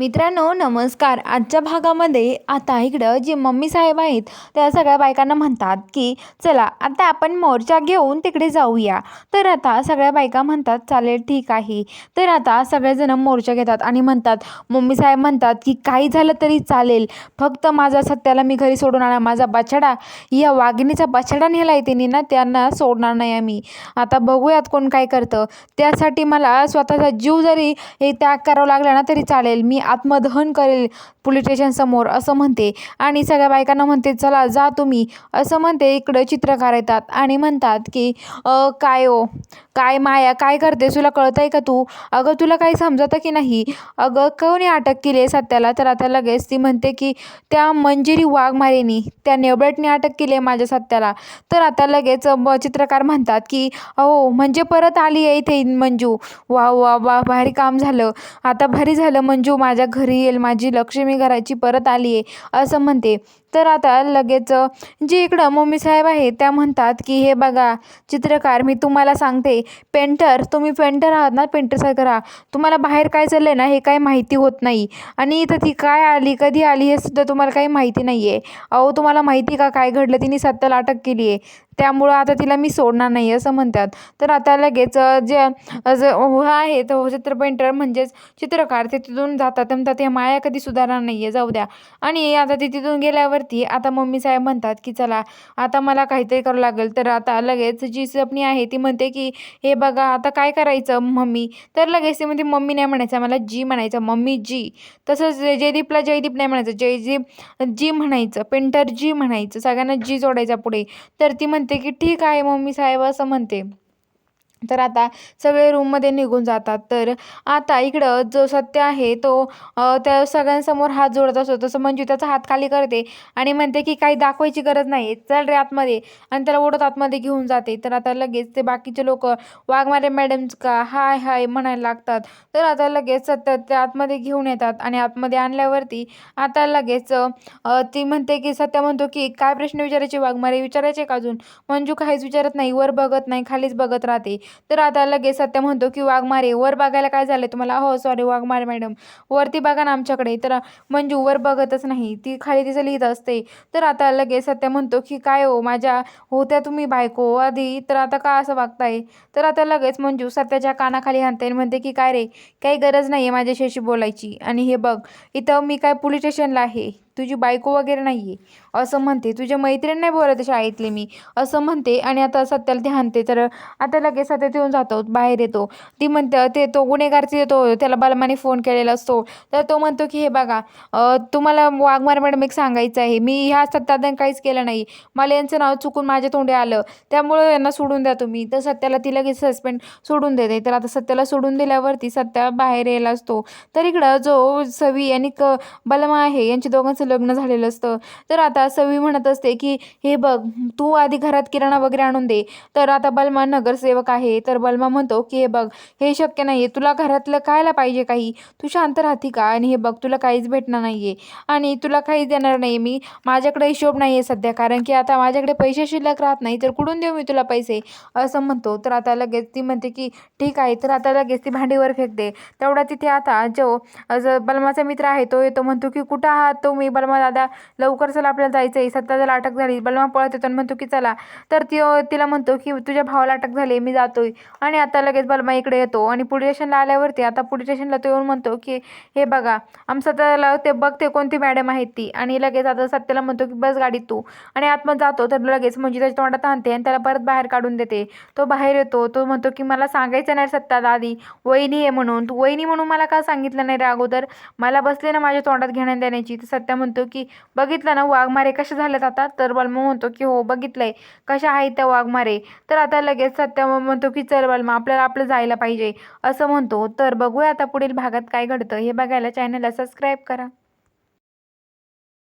मित्रांनो नमस्कार. आजच्या भागामध्ये आता इकडं जे मम्मी साहेब आहेत त्या सगळ्या बायकांना म्हणतात की चला आता आपण मोर्चा घेऊन तिकडे जाऊया. तर आता सगळ्या बायका म्हणतात चालेल ठीक आहे. तर आता सगळेजण मोर्चा घेतात आणि म्हणतात मम्मी साहेब म्हणतात की काही झालं तरी चालेल. फक्त माझा सत्याला मी घरी सोडून आणा माझा बछडा या वाघिणीचा बछडा नेला आहे तिने ना त्यांना सोडणार नाही आम्ही. आता बघूयात कोण काय करतं. त्यासाठी मला स्वतःचा जीव जरी हे त्याग करावा लागला ना तरी चालेल. मी आत्मदहन करेल पोलीस स्टेशनसमोर असं म्हणते. आणि सगळ्या बायकांना म्हणते चला जा तुम्ही. असं म्हणते इकडं चित्रकार येतात आणि म्हणतात की "अ, काय ओ काय माया? काय करते तुला कळतं आहे का तू? अगं तुला काही समजतं की नाही? अगं कोणी अटक केली आहे सत्याला? तर आता लगेच ती म्हणते की त्या मंजिरी वाघमारेनी त्या नेबळटने अटक केली आहे माझ्या सत्याला. तर आता लगेच चित्रकार म्हणतात की अहो म्हणजे परत आली आहे इथे मंजू. वा वा वा भारी काम झालं. आता भारी झालं मंजू मा माझ्या घरी येईल माझी लक्ष्मी घराची परत आली आहे असं म्हणते. तर आता लगेच जे इकडं मम्मी साहेब आहे त्या म्हणतात की हे बघा चित्रकार मी तुम्हाला सांगते पेंटर तुम्ही पेंटर आहात ना पेंटरसारखं राहा. तुम्हाला बाहेर काय चाललं आहे ना हे काही माहिती होत नाही. आणि इथं ती काय आली कधी आली हे सुद्धा तुम्हाला काही माहिती नाही आहे अहो तुम्हाला माहिती का काय घडलं? तिने सत्याला अटक केली आहे. त्यामुळं आता तिला मी सोडणार नाही असं म्हणतात. तर आता लगेच जे अ, उभं आहे तो चित्र पेंटर म्हणजेच चित्रकार ते तिथून जातात ते म्हणतात हे माया कधी सुधारणार नाही आहे जाऊ द्या. आणि आता ती तिथून गेल्यावरती आता मम्मी साहेब म्हणतात की चला आता मला काहीतरी करावं लागेल. तर आता लगेच जी सपनी आहे ती म्हणते की हे बघा आता काय करायचं मम्मी? तर लगेच ती म्हणते मम्मी नाही म्हणायचं मला जी म्हणायचं मम्मी जी. तसंच जयदीपला जयदीप नाही म्हणायचं जयदीप जी म्हणायचं पेंटर जी म्हणायचं सगळ्यांना जी जोडायचा पुढे. तर ती म्हणते की ठीक आहे मम्मी साहेब असं म्हणते. तर आता सगळे रूममध्ये निघून जातात. तर आता इकडं जो सत्य आहे तो त्या सगळ्यांसमोर हात जोडत असतो. तसं मंजू त्याचा हात खाली करते आणि म्हणते की काही दाखवायची गरज नाही चल रे आतमध्ये. आणि त्याला ओढत आतमध्ये घेऊन जाते. तर आता लगेच ते बाकीचे लोक वाघमारे मॅडम्स का? हाय हाय म्हणायला लागतात. तर आता लगेच सत्य ते आतमध्ये घेऊन येतात आणि आतमध्ये आणल्यावरती आता लगेच ती म्हणते की सत्य म्हणतो की काय प्रश्न विचारायचे? वाघमारे विचारायचे का अजून? मंजू काहीच विचारत नाही. वर बघत नाही. खालीच बघत राहते. तर आता लगेच सत्य म्हणतो की वाघमारे वर बघायला काय झालं तुम्हाला? हो सॉरी वाघमारे मॅडम वरती बघा ना आमच्याकडे. तर मंजू वर बघतच नाही. ती खाली तिचं लिहित असते. तर आता लगेच सत्य म्हणतो की काय हो माझ्या होत्या तुम्ही बायको आधी तर आता का असं वागताय? तर आता लगेच मंजू सत्याच्या कानाखाली हाणते आणि म्हणते की काय रे काही गरज नाही आहे माझ्याशी अशी बोलायची. आणि हे बघ इथं मी काय पोलीस स्टेशनला आहे. तुझी बायको वगैरे नाही आहे असं म्हणते. तुझ्या मैत्रीण नाही बोलत शाळेतली मी. असं म्हणते. आणि आता सत्याला ध्यानते तर आता लगेच सत्य येऊन जातो. बाहेर येतो. ती म्हणते ते तो गुन्हेगारची येतो. त्याला बलमाने फोन केलेला असतो. तर तो म्हणतो की हे बघा तुम्हाला वाघमार मॅडम एक सांगायचं आहे. मी ह्या सत्तादान काहीच केलं नाही. मला यांचं नाव चुकून माझ्या तोंडे आलं. त्यामुळे यांना सोडून द्या तुम्ही. तर सत्याला ती लगेच सस्पेंड सोडून देते. तर आता सत्याला सोडून दिल्यावरती सत्या बाहेर यायला असतो. तर इकडं जो सवी आणि क बलमा आहे यांची दोघांचं लग्न झालेलं असतं. तर आता सवी म्हणत असते की हे बघ तू आधी घरात किराणा वगैरे आणून दे. तर आता बलमा नगरसेवक आहे. तर बलमा म्हणतो की हे बघ हे शक्य नाही आहे तुला घरातलं खायला पाहिजे काही. तू शांत राहते का? आणि हे बघ तुला काहीच भेटणार नाही आहे आणि तुला काहीच देणार नाही मी. माझ्याकडे हिशोब नाही आहे सध्या. कारण की आता माझ्याकडे पैसे शिल्लक राहत नाही. तर कुठून देऊ मी तुला पैसे? असं म्हणतो. तर आता लगेच ती म्हणते की ठीक आहे. तर आता लगेच ती भांडीवर फेकते. तेवढा तिथे आता जो जो बलमाचा मित्र आहे तो येतो म्हणतो की कुठं आहात तुम्ही? बलमा दादा लवकर चला आपल्याला जायचं आहे सत्ता अटक झाली. बलमा पळत येतो आणि म्हणतो की चला. तर ती तिला म्हणतो की तुझ्या भावाला अटक झाली मी जातोय. आणि आता लगेच बलमा इकडे येतो आणि पोलीस स्टेशनला आल्यावरती आता पोलीस स्टेशनला तो येऊन म्हणतो की हे बघा आमचं त्याला ते बघते कोणती मॅडम आहे ती. आणि लगेच आता सत्याला म्हणतो की बस गाडीत तू. आणि आतमध्ये जातो तर लगेच म्हणजे त्याच्या तोंडात आणते आणि त्याला परत बाहेर काढून देते. तो बाहेर येतो तो म्हणतो की मला सांगायचं नाही सत्ता दादी वहिनी आहे म्हणून. तू वहिनी म्हणून मला का सांगितलं नाही रे अगोदर? मला बसले ना माझ्या तोंडात घेण्यात देण्याची तर सत्या म्हणतो की बघितलं ना वाघमारे कसे झालेत आता? तर बलमा म्हणतो की हो बघितलंय. कशा आहेत त्या वाघमारे? तर आता लगेच सत्या म्हणतो की चल बलमा आपल्याला आपलं जायला पाहिजे. असं म्हणतो. तर बघूया आता पुढील भागात काय घडतं. हे बघायला चॅनलला सबस्क्राईब करा.